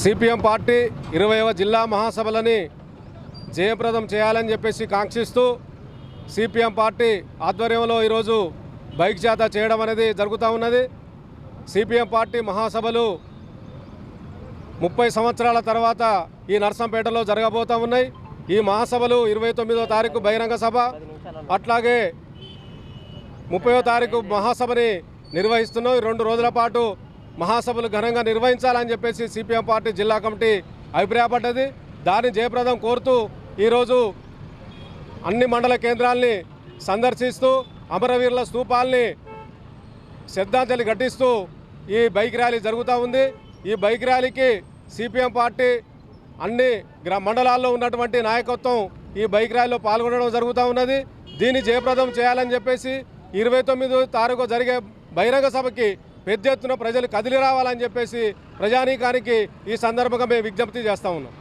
CPM party ఇరవైవ జిల్లా మహాసభలని జయప్రదం చేయాలని చెప్పేసి కాంక్షిస్తూ సిపిఎం పార్టీ ఆధ్వర్యంలో ఈరోజు బైక్ జాత చేయడం అనేది జరుగుతూ ఉన్నది. సిపిఎం పార్టీ మహాసభలు ముప్పై సంవత్సరాల తర్వాత ఈ నర్సంపేటలో జరగబోతూ ఉన్నాయి. ఈ మహాసభలు ఇరవై తొమ్మిదో తారీఖు బహిరంగ సభ అట్లాగే ముప్పయో తారీఖు మహాసభని నిర్వహిస్తున్నాం ఈ రెండు రోజుల పాటు మహాసభలు ఘనంగా నిర్వహించాలని చెప్పేసి సిపిఎం పార్టీ జిల్లా కమిటీ అభిప్రాయపడ్డది. దాన్ని జయప్రదం కోరుతూ ఈరోజు అన్ని మండల కేంద్రాల్ని సందర్శిస్తూ అమరవీరుల స్తూపాల్ని శ్రద్ధాంజలి ఘటిస్తూ ఈ బైక్ ర్యాలీ జరుగుతూ ఉంది. ఈ బైక్ ర్యాలీకి సిపిఎం పార్టీ అన్ని గ్రా మండలాల్లో ఉన్నటువంటి నాయకత్వం ఈ బైక్ ర్యాలీలో పాల్గొనడం జరుగుతూ ఉన్నది. దీన్ని జయప్రదం చేయాలని చెప్పేసి ఇరవై తొమ్మిది తారీఖు జరిగే బహిరంగ సభకి పెద్ద ఎత్తున ప్రజలు కదిలి రావాలని చెప్పేసి ప్రజానీకానికి ఈ సందర్భంగా మేము విజ్ఞప్తి చేస్తూ ఉన్నాం.